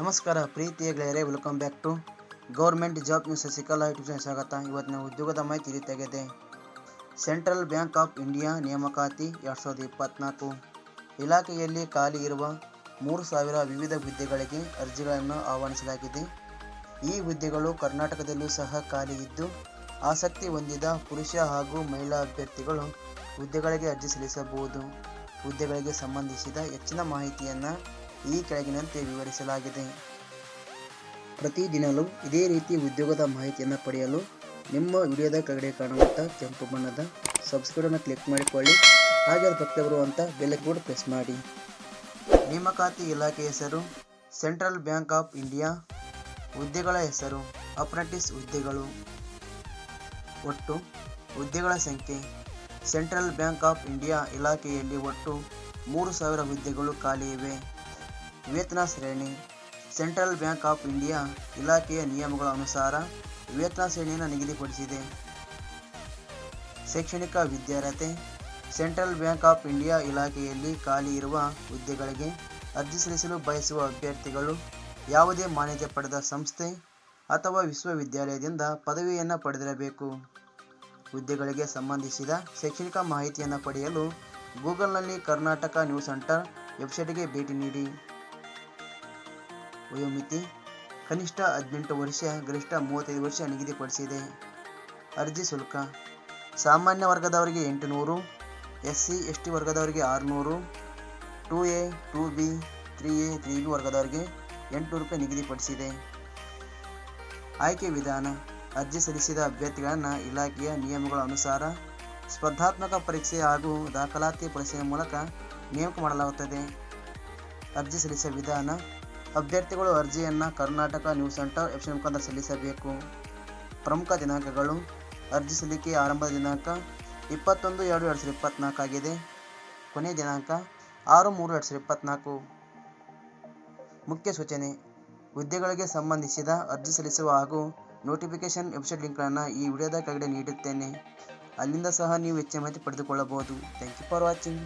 ನಮಸ್ಕಾರ ಪ್ರೀತಿಯ ಗೆಳೆಯರೆ welcome back to government job news sickle YouTube ಸ್ವಾಗತ. ಇವತ್ತಿನ ಉದ್ಯೋಗದ ಮಾಹಿತಿ ತೆಗೆದೆ. ಸೆಂಟ್ರಲ್ ಬ್ಯಾಂಕ್ ಆಫ್ ಇಂಡಿಯಾ ನೇಮಕಾತಿ ಎರಡು ಸಾವಿರದ ಇಪ್ಪತ್ತ್ನಾಲ್ಕು ಇಲಾಖೆಯಲ್ಲಿ ಖಾಲಿ ಇರುವ ಮೂರು ಸಾವಿರ ವಿವಿಧ ಹುದ್ದೆಗಳಿಗೆ ಅರ್ಜಿಗಳನ್ನು ಆಹ್ವಾನಿಸಲಾಗಿದೆ. ಈ ಹುದ್ದೆಗಳು ಕರ್ನಾಟಕದಲ್ಲೂ ಸಹ ಖಾಲಿ ಇದ್ದು, ಆಸಕ್ತಿ ಹೊಂದಿದ ಪುರುಷ ಹಾಗೂ ಮಹಿಳಾ ಅಭ್ಯರ್ಥಿಗಳು ಹುದ್ದೆಗಳಿಗೆ ಅರ್ಜಿ ಸಲ್ಲಿಸಬಹುದು. ಹುದ್ದೆಗಳಿಗೆ ಸಂಬಂಧಿಸಿದ ಹೆಚ್ಚಿನ ಮಾಹಿತಿಯನ್ನು ಈ ಕೆಳಗಿನಂತೆ ವಿವರಿಸಲಾಗಿದೆ. ಪ್ರತಿದಿನಲೂ ಇದೇ ರೀತಿ ಉದ್ಯೋಗದ ಮಾಹಿತಿಯನ್ನು ಪಡೆಯಲು ನಿಮ್ಮ ವಿಡಿಯೋದ ಕೆಳಗಡೆ ಕಾಣುವಂಥ ಕೆಂಪು ಬಣ್ಣದ ಸಬ್ಸ್ಕ್ರೈಬನ್ನು ಕ್ಲಿಕ್ ಮಾಡಿಕೊಳ್ಳಿ. ಹಾಗೆ ಅದು ಪಕ್ಕ ಬರುವಂಥ ಬೆಲ್ ಕೂಡ ಪ್ರೆಸ್ ಮಾಡಿ. ನೇಮಕಾತಿ ಇಲಾಖೆ ಹೆಸರು, ಸೆಂಟ್ರಲ್ ಬ್ಯಾಂಕ್ ಆಫ್ ಇಂಡಿಯಾ, ಹುದ್ದೆಗಳ ಹೆಸರು, ಅಪ್ರೆಂಟಿಸ್ ಹುದ್ದೆಗಳು, ಒಟ್ಟು ಹುದ್ದೆಗಳ ಸಂಖ್ಯೆ ಸೆಂಟ್ರಲ್ ಬ್ಯಾಂಕ್ ಆಫ್ ಇಂಡಿಯಾ ಇಲಾಖೆಯಲ್ಲಿ ಒಟ್ಟು ಮೂರು ಸಾವಿರ ಹುದ್ದೆಗಳು ಖಾಲಿ ಇವೆ. ವೇತನ ಶ್ರೇಣಿ. ಸೆಂಟ್ರಲ್ ಬ್ಯಾಂಕ್ ಆಫ್ ಇಂಡಿಯಾ ಇಲಾಖೆಯ ನಿಯಮಗಳ ಅನುಸಾರ ವೇತನ ಶ್ರೇಣಿಯನ್ನು ನಿಗದಿಪಡಿಸಿದೆ. ಶೈಕ್ಷಣಿಕ ವಿದ್ಯಾರ್ಹತೆ. ಸೆಂಟ್ರಲ್ ಬ್ಯಾಂಕ್ ಆಫ್ ಇಂಡಿಯಾ ಇಲಾಖೆಯಲ್ಲಿ ಖಾಲಿ ಇರುವ ಹುದ್ದೆಗಳಿಗೆ ಅರ್ಜಿ ಸಲ್ಲಿಸಲು ಬಯಸುವ ಅಭ್ಯರ್ಥಿಗಳು ಯಾವುದೇ ಮಾನ್ಯತೆ ಪಡೆದ ಸಂಸ್ಥೆ ಅಥವಾ ವಿಶ್ವವಿದ್ಯಾಲಯದಿಂದ ಪದವಿಯನ್ನು ಪಡೆದಿರಬೇಕು. ಹುದ್ದೆಗಳಿಗೆ ಸಂಬಂಧಿಸಿದ ಶೈಕ್ಷಣಿಕ ಮಾಹಿತಿಯನ್ನು ಪಡೆಯಲು ಗೂಗಲ್ನಲ್ಲಿ ಕರ್ನಾಟಕ ನ್ಯೂಸ್ ಸೆಂಟರ್ ವೆಬ್ಸೈಟ್ಗೆ ಭೇಟಿ ನೀಡಿ. ವಯೋಮಿತಿ, ಕನಿಷ್ಠ ಹದಿನೆಂಟು ವರ್ಷ, ಗರಿಷ್ಠ ಮೂವತ್ತೈದು ವರ್ಷ ನಿಗದಿಪಡಿಸಿದೆ. ಅರ್ಜಿ ಶುಲ್ಕ, ಸಾಮಾನ್ಯ ವರ್ಗದವರಿಗೆ ಎಂಟುನೂರು ಎಸ್ ಸಿ ಎಸ್ ಟಿ ವರ್ಗದವರಿಗೆ ಆರುನೂರು, two A, two B, three A, three B ವರ್ಗದವರಿಗೆ ಎಂಟುನೂರು ರೂಪಾಯಿ ನಿಗದಿಪಡಿಸಿದೆ. ಆಯ್ಕೆ ವಿಧಾನ ಅರ್ಜಿ ಸಲ್ಲಿಸಿದ ಅಭ್ಯರ್ಥಿಗಳನ್ನು ಇಲಾಖೆಯ ನಿಯಮಗಳ ಅನುಸಾರ ಸ್ಪರ್ಧಾತ್ಮಕ ಪರೀಕ್ಷೆ ಹಾಗೂ ದಾಖಲಾತಿ ಪರೀಕ್ಷೆಯ ಮೂಲಕ ನೇಮಕ ಮಾಡಲಾಗುತ್ತದೆ. ಅರ್ಜಿ ಸಲ್ಲಿಸುವ ವಿಧಾನ, ಅಭ್ಯರ್ಥಿಗಳು ಅರ್ಜಿಯನ್ನು ಕರ್ನಾಟಕ ನ್ಯೂಸ್ ಸೆಂಟರ್ ವೆಬ್ಸೈಟ್ ಮುಖಾಂತರ ಸಲ್ಲಿಸಬೇಕು. ಪ್ರಮುಖ ದಿನಾಂಕಗಳು, ಅರ್ಜಿ ಸಲ್ಲಿಕೆ ಆರಂಭದ ದಿನಾಂಕ ಇಪ್ಪತ್ತೊಂದು ಎರಡು ಎರಡು ಸಾವಿರದ ಇಪ್ಪತ್ತ್ನಾಲ್ಕು ಆಗಿದೆ. ಕೊನೆಯ ದಿನಾಂಕ ಆರು ಮೂರು ಎರಡು ಸಾವಿರದ ಇಪ್ಪತ್ತ್ನಾಲ್ಕು ಮುಖ್ಯ ಸೂಚನೆ, ಹುದ್ದೆಗಳಿಗೆ ಸಂಬಂಧಿಸಿದ ಅರ್ಜಿ ಸಲ್ಲಿಸುವ ಹಾಗೂ ನೋಟಿಫಿಕೇಷನ್ ವೆಬ್ಸೈಟ್ ಲಿಂಕ್ಗಳನ್ನು ಈ ವಿಡಿಯೋದ ಕೆಳಗಡೆ ನೀಡುತ್ತೇನೆ ಅಲ್ಲಿಂದ ಸಹ ನೀವು ಹೆಚ್ಚಿನ ಮಾಹಿತಿ ಪಡೆದುಕೊಳ್ಳಬಹುದು. Thank you for watching